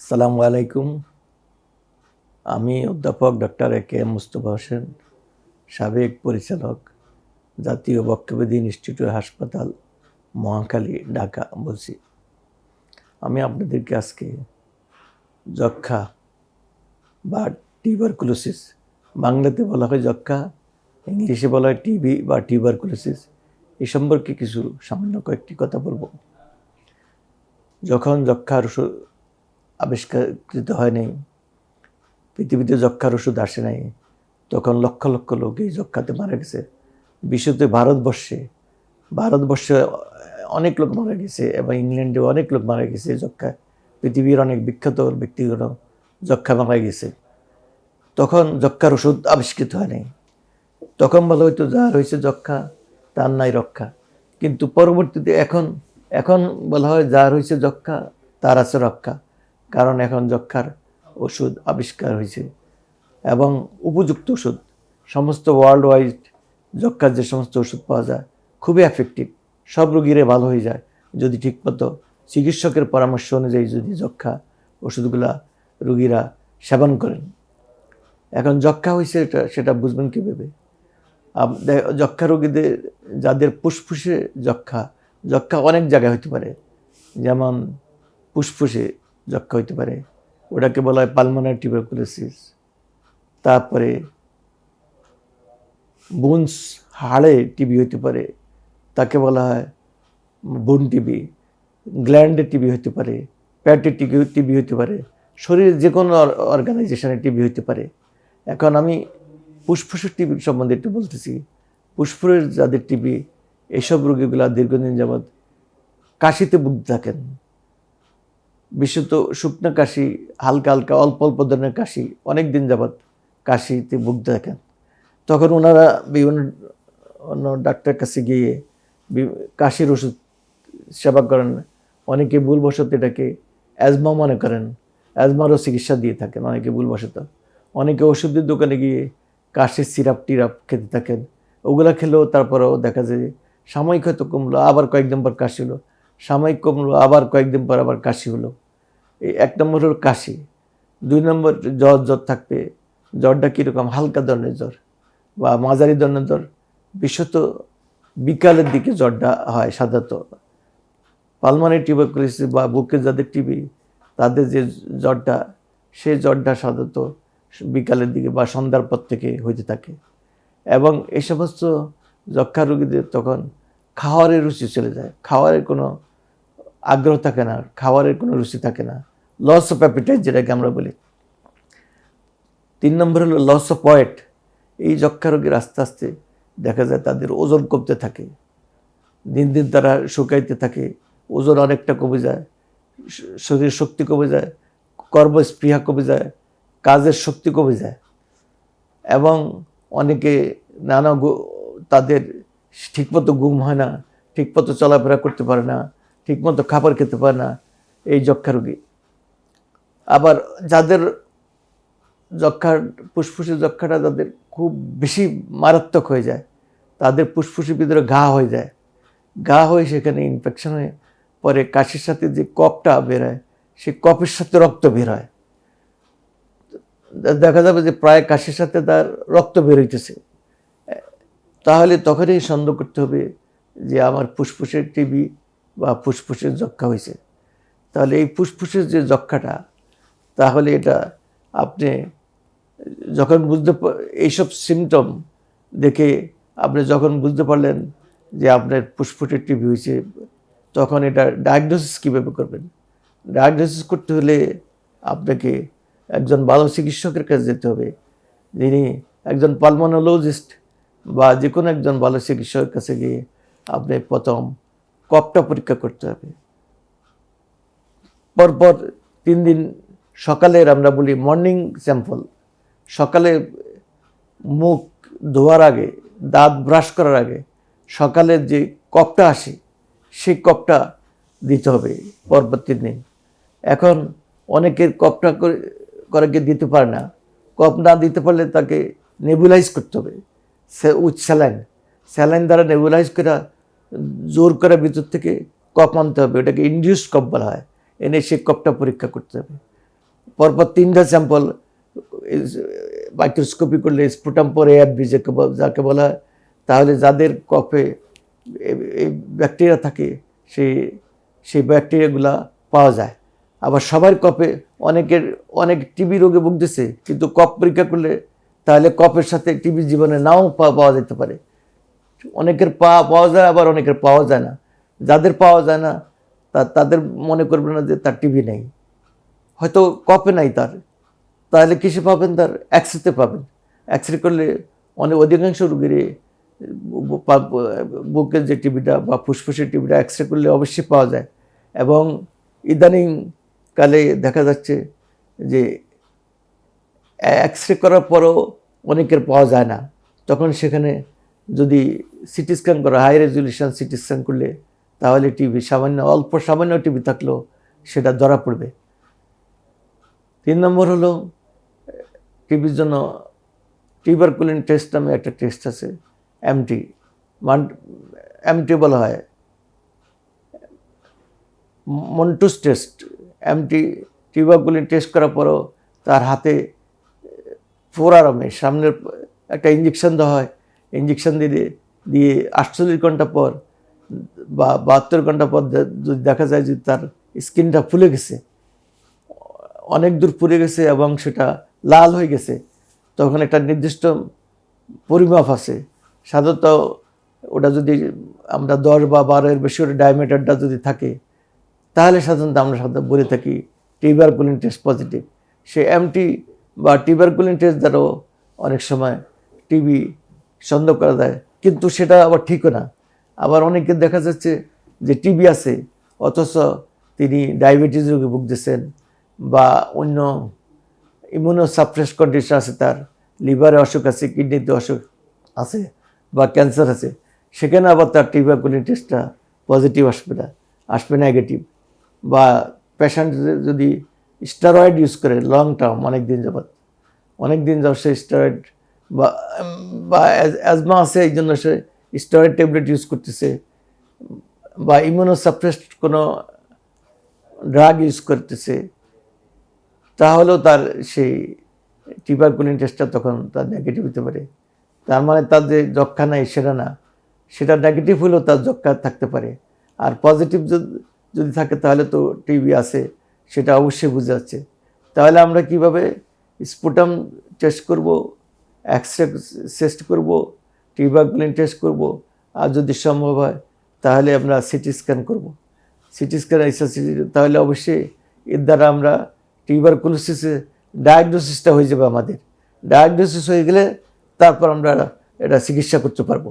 আসসালামু আলাইকুম। আমি অধ্যাপক doctor A K M Mustafa Hossain, সাবেক পরিচালক জাতীয় বক্ষবেদী ইনস্টিটিউট হাসপাতাল মহাখালী, ঢাকা বলছি। আমি আপনাদেরকে আজকে যক্ষা বা টিউবারকুলোসিস, বাংলাতে বলা হয় যক্ষা ইংলিশে বলা হয় টিবি বা টিউবারকুলোসিস, এ সম্পর্কে কিছু সামান্য কয়েকটি কথা বলব। যখন যক্ষার আবিষ্কারকৃত হয় নাই। পৃথিবীতে যক্ষার ওষুধ আসে নাই। তখন লক্ষ লক্ষ লোক এই যক্ষাতে মারা গেছে। বিশেষত ভারতবর্ষে ভারতবর্ষে অনেক লোক মারা গেছে এবং ইংল্যান্ডে অনেক লোক মারা গেছে যক্ষা পৃথিবীর অনেক বিখ্যাত ব্যক্তিগত যক্ষা মারা গেছে। তখন যক্ষার ওষুধ আবিষ্কৃত হয় নাই। তখন বলা হয়তো যার হয়েছে যক্ষা তার নাই রক্ষা। কিন্তু পরবর্তীতে এখন এখন বলা হয় যার হয়েছে যক্ষা তার আছে রক্ষা। কারণ এখন যক্ষার ওষুধ আবিষ্কার হয়েছে এবং উপযুক্ত ওষুধ, সমস্ত ওয়ার্ল্ড ওয়াইড যক্ষার যে সমস্ত ওষুধ পাওয়া যায় খুবই এফেক্টিভ সব রোগীরে ভালো হয়ে যায় যদি ঠিকমতো চিকিৎসকের পরামর্শ অনুযায়ী যদি যক্ষা ওষুধগুলা রুগীরা সেবন করেন। এখন যক্ষা হয়েছে এটা, সেটা বুঝবেন কীভাবে? যক্ষা রোগীদের, যাদের ফুসফুসে যক্ষা যক্ষা অনেক জায়গায় হতে পারে। যেমন ফুসফুসে যক্ষা হইতে পারে। ওটাকে বলা হয় পালমোনারি টিউবারকুলোসিস তারপরে বুনস হাড়ে টিবি হইতে পারে। তাকে বলা হয় বুন টিবি গ্ল্যান্ডে টিবি হতে পারে। প্যাটে টিবি টিবি হতে পারে। শরীরের যে কোনো অর্গানাইজেশনে টিবি হতে পারে। এখন আমি ফুসফুসের টিবি সম্বন্ধে একটু বলতেছি। ফুসফুসের যাদের টিবি এসব রোগীগুলা দীর্ঘদিন যাবৎ কাশিতে ভুগতে থাকেন। বিশেষত শুকনো কাশি, হালকা হালকা, অল্প অল্প ধরনের কাশি অনেক দিন যাবৎ কাশিতে ভুগতে থাকেন। তখন ওনারা বিভিন্ন অন্য ডাক্তারের কাছে গিয়ে কাশির ওষুধ সেবা করেন। অনেকে ভুলবশত এটাকে অ্যাজমা মনে করেন। অ্যাজমারও চিকিৎসা দিয়ে থাকেন অনেকে ভুলবশত। অনেকে ওষুধের দোকানে গিয়ে কাশির সিরাপ টিরাপ খেতে থাকেন। ওগুলা খেলেও তারপরেও দেখা যায় সাময়িক হয়তো কমলো, আবার কয়েকদিন পর কাশি হলো। সাময়িক কমলো, আবার কয়েকদিন পর আবার কাশি হলো। এক নম্বর হলো কাশি, দুই নম্বর জ্বর জ্বর থাকবে। জ্বরটা কীরকম? হালকা ধরনের জ্বর বা মাঝারি ধরনের জ্বর। বিশেষত বিকালের দিকে জ্বরটা হয় সাধারণত। পালমানি টিউবারকুলোসিস বা বুকে যাদের টিবি তাদের যে জ্বরটা সেই জ্বরটা সাধারণত বিকালের দিকে বা সন্ধ্যার পর থেকে হইতে থাকে। এবং এই সমস্ত যক্ষা রোগীদের তখন খাওয়ারের রুচি চলে যায়। খাওয়ারের কোনো আগ্রহ থাকে না খাওয়ারের কোনো রুচি থাকে না। লস অফ অ্যাপিটাইট যেটাকে আমরা বলি। তিন নম্বর হলো লস অফ ওয়েট এই যক্ষা রোগীর আস্তে আস্তে দেখা যায় তাদের ওজন কমতে থাকে। দিন দিন তারা শুকাইতে থাকে, ওজন অনেকটা কমে যায় শরীর শক্তি কমে যায়, কর্মস্পৃহা কমে যায়, কাজের শক্তি কমে যায়। এবং অনেকে নানা তাদের ঠিকমতো ঘুম হয় না, ঠিকমতো চলাফেরা করতে পারে না ঠিকমতো খাবার খেতে পারে না এই যক্ষা রোগী। আবার যাদের যক্ষার ফুসফুসের যক্ষাটা যাদের খুব বেশি মারাত্মক হয়ে যায়, তাদের ফুসফুসের ভিতরে ঘা হয়ে যায়। ঘা হয়ে সেখানে ইনফেকশন হয়ে পরে কাশির সাথে যে কপটা বের হয় সেই কপের সাথে রক্ত বের হয়। দেখা যাবে যে প্রায় কাশির সাথে তার রক্ত বের হইতেছে। তাহলে তখনই সন্দেহ করতে হবে যে আমার ফুসফুসের টিবি বা ফুসফুসের যক্ষা হয়েছে। তাহলে এই ফুসফুসের যে যক্ষাটা, তাহলে এটা আপনি, যখন বুঝতে এইসব সিমটম দেখে আপনি যখন বুঝতে পারলেন যে আপনার ফুসফুসের টিবি হয়েছে, তখন এটা ডায়াগনোসিস কীভাবে করবেন? ডায়াগনোসিস করতে হলে আপনাকে একজন ভালো চিকিৎসকের কাছে যেতে হবে। যিনি একজন পালমোনোলজিস্ট বা যে কোনো একজন ভালো চিকিৎসকের কাছে গিয়ে আপনি প্রথম কপটা পরীক্ষা করতে হবে। পরপর তিন দিন সকালের আমরা বলি মর্নিং স্যাম্পল সকালে মুখ ধোয়ার আগে, দাঁত ব্রাশ করার আগে সকালের যে কপটা আসে, সেই কপটা দিতে হবে পরপর তিন দিন। এখন অনেকের কপটা করে দিতে পারে না। কপ না দিতে পারলে তাকে নেবুলাইজ করতে হবে। সে উচ্চ স্যালাইন স্যালাইন দ্বারা নেবুলাইজ করে জোর করে ভিতর থেকে কপ আনতে হবে, ওটাকে ইনডিউস কপ বলা হয়। এনে সেই কপটা পরীক্ষা করতে হবে। পরপর তিনটা স্যাম্পল মাইক্রোস্কোপি করলে স্পুটাম পরে অ্যাববি যাকে যাকে বলা হয়, তাহলে যাদের এ- এই ব্যাকটেরিয়া থাকে, সেই সেই ব্যাকটেরিয়াগুলা পাওয়া যায়। আবার সবার কপে অনেকের, অনেক টিবি রোগে ভুগতেছে, কিন্তু কপ পরীক্ষা করলে তাহলে কপের সাথে টিবি জীবনে নাও পাওয়া যেতে পারে। অনেকের পা পাওয়া যায়, আবার অনেকের পাওয়া যায় না। যাদের পাওয়া যায় না, তা তাদের মনে করবে না যে তার টিভি নেই। হয়তো কপে নাই তার। তাহলে কিসে পাবেন তার? এক্সরেতে পাবেন। এক্সরে করলে অনেক অধিকাংশ রোগীরই বুকের যে টিভিটা বা ফুসফুসের টিভিটা এক্সরে করলে অবশ্যই পাওয়া যায়। এবং ইদানিং কালে দেখা যাচ্ছে যে এক্সরে করার পরও অনেকের পাওয়া যায় না। তখন সেখানে যদি সিটি স্ক্যান করা হাই রেজলিউশন সিটি স্ক্যান করলে তাহলে টিভি সামান্য, অল্প সামান্য টিভি থাকলেও সেটা ধরা পড়বে। তিন নম্বর হলো টিভির জন্য টিউবারকুলিন টেস্ট নামে একটা টেস্ট আছে এমটি মান এমটি বলা হয়। Mantoux test MT tuberculin test করার পরও তার হাতে ফোরারামে সামনের একটা ইঞ্জেকশন দেওয়া হয়। ইঞ্জেকশন দিয়ে দিয়ে আটচল্লিশ ঘণ্টা পর বা বাহাত্তর ঘণ্টা পর যদি দেখা যায় যে তার স্কিনটা ফুলে গেছে, অনেক দূর পুড়ে গেছে এবং সেটা লাল হয়ে গেছে, তখন একটা নির্দিষ্ট পরিমাপ আছে। সাধারণত ওটা যদি আমরা দশ বা বারো এর বেশি ওটা ডায়ামিটারটা যদি থাকে, তাহলে সাধারণত আমরা সাধারণত বলে থাকি টিউবারকুলিন টেস্ট পজিটিভ সে এমটি বা টিউবারকুলিন টেস্ট দ্বারাও অনেক সময় টিবি সন্দেহ করা যায়। কিন্তু সেটা আবার ঠিকও না। আবার অনেকে দেখা যাচ্ছে যে টিবি আছে, অথচ তিনি ডায়াবেটিস রোগে ভুগতেছেন বা অন্য ইমিউনো সাপ্রেস কন্ডিশন আছে তার লিভারে অসুখ আছে কিডনিতে অসুখ আছে বা ক্যান্সার আছে, সেখানে আবার তার টিউবারকুলিন টেস্টটা পজিটিভ আসবে না, আসবে নেগেটিভ বা পেশেন্ট যদি স্টেরয়েড ইউজ করে লং টার্ম অনেক দিন যাবৎ অনেক দিন যাবত সে স্টেরয়েড বা অ্যাজমা আছে এই জন্য সে স্টেরয়েড ট্যাবলেট ইউজ করতেছে, বা ইমিউনো সাপ্রেসড কোনো ড্রাগ ইউজ করতেছে, তাহলেও তার সেই টিউবারকুলিন টেস্টটা তখন তার নেগেটিভ হতে পারে। তার মানে তার যে যক্ষা নাই, সেটা না। সেটা নেগেটিভ হলেও তার যক্ষা থাকতে পারে। আর পজিটিভ যদি থাকে তাহলে তো টিবি আছে, সেটা অবশ্যই বুঝে যাচ্ছে। তাহলে আমরা কীভাবে স্পুটাম টেস্ট করব? এক্সরে টেস্ট করব টিউবারকুলিন টেস্ট করব, আর যদি সম্ভব হয়, তাহলে আমরা সিটি স্ক্যান করব। সিটি স্ক্যান এসএসসি তাহলে অবশ্যই এর দ্বারা আমরা টিউবারকুলোসিসের ডায়াগনোসিসটা হয়ে যাবে আমাদের। ডায়াগনোসিস হয়ে গেলে তারপর আমরা এটা চিকিৎসা করতে পারব।